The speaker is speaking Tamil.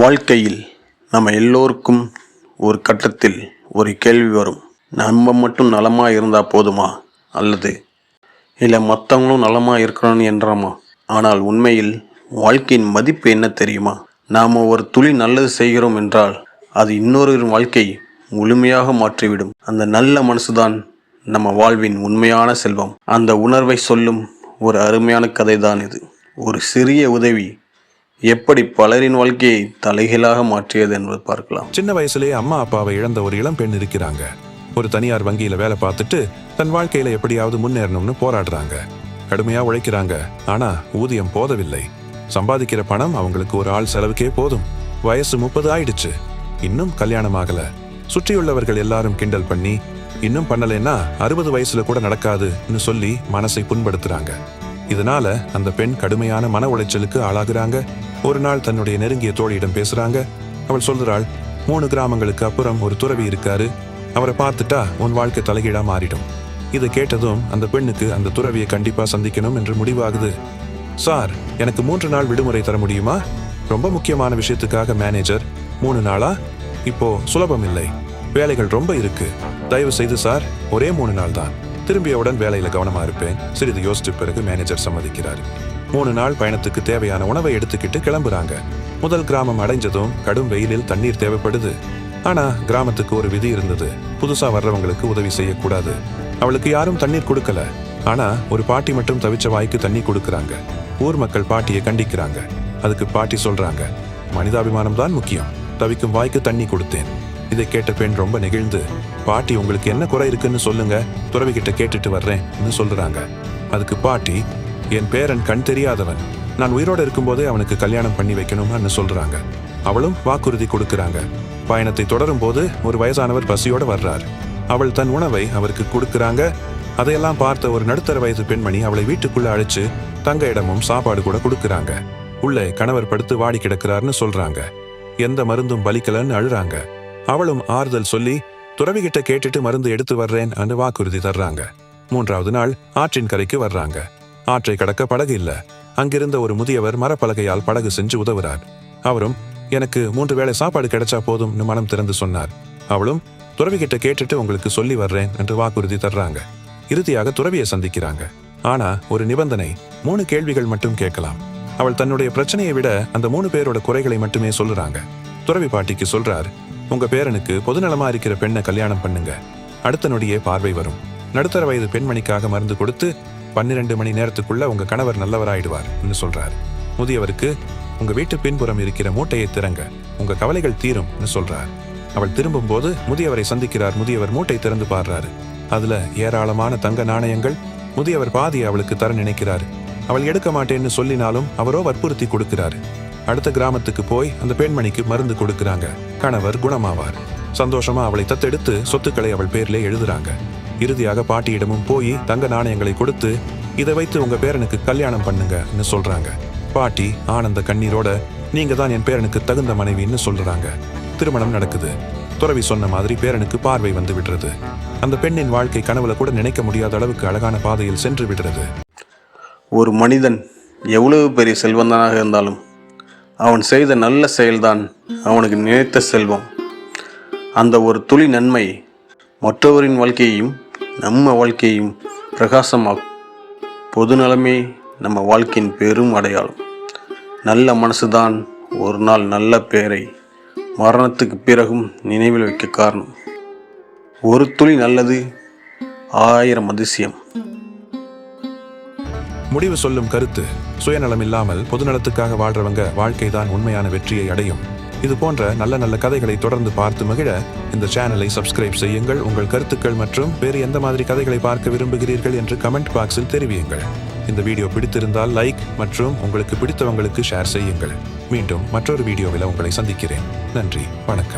வாழ்க்கையில் நம்ம எல்லோருக்கும் ஒரு கட்டத்தில் ஒரு கேள்வி வரும். நம்ம மட்டும் நலமாக இருந்தால் போதுமா? அல்லது இல்லை மற்றவங்களும் நலமாக இருக்கணும்னு என்றாமா? ஆனால் உண்மையில் வாழ்க்கையின் மதிப்பு என்ன தெரியுமா? நாம் ஒரு துளி நல்லது செய்கிறோம் என்றால் அது இன்னொருவரின் வாழ்க்கை முழுமையாக மாற்றிவிடும். அந்த நல்ல மனசுதான் நம்ம வாழ்வின் உண்மையான செல்வம். அந்த உணர்வை சொல்லும் ஒரு அருமையான கதை தான் இது. ஒரு சிறிய உதவி எப்படி பலரின் வாழ்க்கையை தலைகீழாக மாற்றியது என்பது பார்க்கலாம். சின்ன வயசுலயே அம்மா அப்பாவை இழந்த ஒரு இளம் பெண் இருக்கிறாங்க. ஒரு தனியார் வங்கியில வேலை பார்த்துட்டு தன் வாழ்க்கையில எப்படியாவது முன்னேறணும்னு போராடுறாங்க. கடுமையா உழைக்கிறாங்க. ஆனா ஊதியம் போதவில்லை. சம்பாதிக்கிற பணம் அவங்களுக்கு ஒரு ஆள் செலவுக்கே போதும். வயசு முப்பது ஆயிடுச்சு. இன்னும் கல்யாணம் ஆகல. சுற்றியுள்ளவர்கள் எல்லாரும் கிண்டல் பண்ணி இன்னும் பண்ணலைன்னா அறுபது வயசுல கூட நடக்காதுன்னு சொல்லி மனசை புண்படுத்துறாங்க. இதனால அந்த பெண் கடுமையான மன உளைச்சலுக்கு ஆளாகிறாங்க. ஒரு நாள் தன்னுடைய நெருங்கிய தோழியிடம் பேசுறாங்க. அவள் சொல்கிறாள் மூணு கிராமங்களுக்கு அப்புறம் ஒரு துறவி இருக்காரு. அவரை பார்த்துட்டா உன் வாழ்க்கை தலைகீழா மாறிடும். இதை கேட்டதும் அந்த பெண்ணுக்கு அந்த துறவியை கண்டிப்பா சந்திக்கணும் என்று முடிவாகுது. சார் எனக்கு மூன்று நாள் விடுமுறை தர முடியுமா? ரொம்ப முக்கியமான விஷயத்துக்காக மேனேஜர் மூணு நாளா? இப்போ சுலபம் இல்லை. வேலைகள் ரொம்ப இருக்கு. தயவு செய்து சார் ஒரே மூணு நாள் தான். திரும்பியவுடன் வேலையில கவனமா இருப்பேன். சிறிது யோசிச்ச பிறகு மேனேஜர் சம்மதிக்கிறார். மூணு நாள் பயணத்துக்கு தேவையான உணவை எடுத்துக்கிட்டு கிளம்புறாங்க. முதல் கிராமம் அடைஞ்சதும் கடும் வெயிலில் தண்ணீர் தேவைப்படுது. ஆனா கிராமத்துக்கு ஒரு விதி இருந்தது. புதுசா வர்றவங்களுக்கு உதவி செய்யக்கூடாது. அவளுக்கு யாரும் தண்ணீர் கொடுக்கல. ஆனா ஒரு பாட்டி மட்டும் தவிச்ச வாய்க்கு தண்ணி கொடுக்கறாங்க. ஊர் மக்கள் பாட்டியை கண்டிக்கிறாங்க. அதுக்கு பாட்டி சொல்றாங்க மனிதாபிமானம் தான் முக்கியம். தவிக்கும் வாய்க்கு தண்ணி கொடுத்தேன். இதை கேட்ட பெண் ரொம்ப நெகிழ்ந்து பாட்டி உங்களுக்கு என்ன குறை இருக்குன்னு சொல்லுங்க. துறவி கிட்ட கேட்டுட்டு வர்றேன்னு சொல்றாங்க. அதுக்கு பாட்டி என் பேரன் கண் தெரியாதவன். நான் உயிரோட இருக்கும்போதே அவனுக்கு கல்யாணம் பண்ணி வைக்கணும்னு சொல்றாங்க. அவளும் வாக்குறுதி கொடுக்கறாங்க. பயணத்தை தொடரும் போது ஒரு வயசானவர் பசியோட வர்றார். அவள் தன் உணவை அவருக்கு கொடுக்கறாங்க. அதையெல்லாம் பார்த்த ஒரு நடுத்தர வயது பெண்மணி அவளை வீட்டுக்குள்ள அழைச்சு தங்க இடமும் சாப்பாடு கூட கொடுக்கறாங்க. உள்ளே கணவர் படுத்து வாடி கிடக்கிறார்னு சொல்றாங்க. எந்த மருந்தும் பலிக்கலன்னு அழுறாங்க. அவளும் ஆறுதல் சொல்லி துறவிகிட்ட கேட்டுட்டு மருந்து எடுத்து வர்றேன் அன்னு வாக்குறுதி தர்றாங்க. மூன்றாவது நாள் ஆற்றின் கரைக்கு வர்றாங்க. ஆற்றை கடக்க படகு இல்ல. அங்கிருந்த ஒரு முதியவர் மரப்பலகையால் படகு செஞ்சு உதவுறார். அவரும் எனக்கு மூன்று வேளை சாப்பாடு கிடைச்சா போதும்னு மனம் திறந்து சொன்னார். அவளும் துறவிகிட்ட கேட்டுட்டு உங்களுக்கு சொல்லி வர்றேன் என்று வாக்குறுதி தர்றாங்க. இறுதியாக துறவியை சந்திக்கிறாங்க. ஆனா ஒரு நிபந்தனை மூணு கேள்விகள் மட்டும் கேட்கலாம். அவள் தன்னுடைய பிரச்சனையை விட அந்த மூணு பேரோட குறைகளை மட்டுமே சொல்லுறாங்க துறவி பாட்டிக்கு சொல்றார் உங்க பேரனுக்கு பொதுநலமா இருக்கிற பெண்ணை கல்யாணம் பண்ணுங்க. அடுத்த நொடியே பார்வை வரும். நடுத்தர வயது பெண்மணிக்காக மருந்து கொடுத்து பன்னிரண்டு மணி நேரத்துக்குள்ள உங்க கணவர் நல்லவராயிடுவார் சொல்றாரு. முதியவருக்கு உங்க வீட்டு பின்புறம் இருக்கிற மூட்டையை திறங்க. உங்க கவலைகள் தீரும்னு சொல்றார். அவள் திரும்பும்போது முதியவரை சந்திக்கிறார். முதியவர் மூட்டை திறந்து பாடுறாரு. அதுல ஏராளமான தங்க நாணயங்கள். முதியவர் பாதியை அவளுக்கு தர நினைக்கிறாரு. அவள் எடுக்க மாட்டேன்னு சொல்லினாலும் அவரோ வற்புறுத்தி கொடுக்கிறாரு. அடுத்த கிராமத்துக்கு போய் அந்த பெண்மணிக்கு மருந்து கொடுக்கிறாங்க. கணவர் குணமாவார். சந்தோஷமா அவளை தத்தெடுத்து சொத்துக்களை அவள் பேர்ல எழுதுறாங்க. இறுதியாக பாட்டியிடமும் போய் தங்க நாணயங்களை கொடுத்து இதை வைத்து உங்க பேரனுக்கு கல்யாணம் பண்ணுங்கன்னு சொல்றாங்க. பாட்டி ஆனந்த கண்ணீரோட நீங்க தான் என் பேரனுக்கு தகுந்த மனைவின்னு சொல்றாங்க. திருமணம் நடக்குது. துறவி சொன்ன மாதிரி பேரனுக்கு பார்வை வந்து விடுறது. அந்த பெண்ணின் வாழ்க்கை கனவுல கூட நினைக்க முடியாத அளவுக்கு அழகான பாதையில் சென்று விடுறது. ஒரு மனிதன் எவ்வளவு பெரிய செல்வந்தனாக இருந்தாலும் அவன் செய்த நல்ல செயல்தான் அவனுக்கு நினைத்த செல்வம். அந்த ஒரு துளி நன்மை மற்றவரின் வாழ்க்கையையும் நம்ம வாழ்க்கையையும் பிரகாசமாக்கும். பொதுநலமே நம்ம வாழ்க்கையின் பெரும் அடையாளம். நல்ல மனசுதான் ஒரு நாள் நல்ல பேரை மரணத்துக்கு பிறகும் நினைவில் வைக்க காரணம். ஒரு துளி நல்லது ஆயிரம் அதிசயம். முடிவு சொல்லும் கருத்து சுயநலம் இல்லாமல் பொதுநலத்துக்காக வாழ்றவங்க வாழ்க்கை தான் உண்மையான வெற்றியை அடையும். இது போன்ற நல்ல நல்ல கதைகளை தொடர்ந்து பார்த்து மகிழ இந்த சேனலை சப்ஸ்கிரைப் செய்யுங்கள். உங்கள் கருத்துக்கள் மற்றும் வேறு எந்த மாதிரி கதைகளை பார்க்க விரும்புகிறீர்கள் என்று கமெண்ட் பாக்ஸில் தெரிவியுங்கள். இந்த வீடியோ பிடித்திருந்தால் லைக் மற்றும் உங்களுக்கு பிடித்தவங்களுக்கு ஷேர் செய்யுங்கள். மீண்டும் மற்றொரு வீடியோவில் உங்களை சந்திக்கிறேன். நன்றி. வணக்கம்.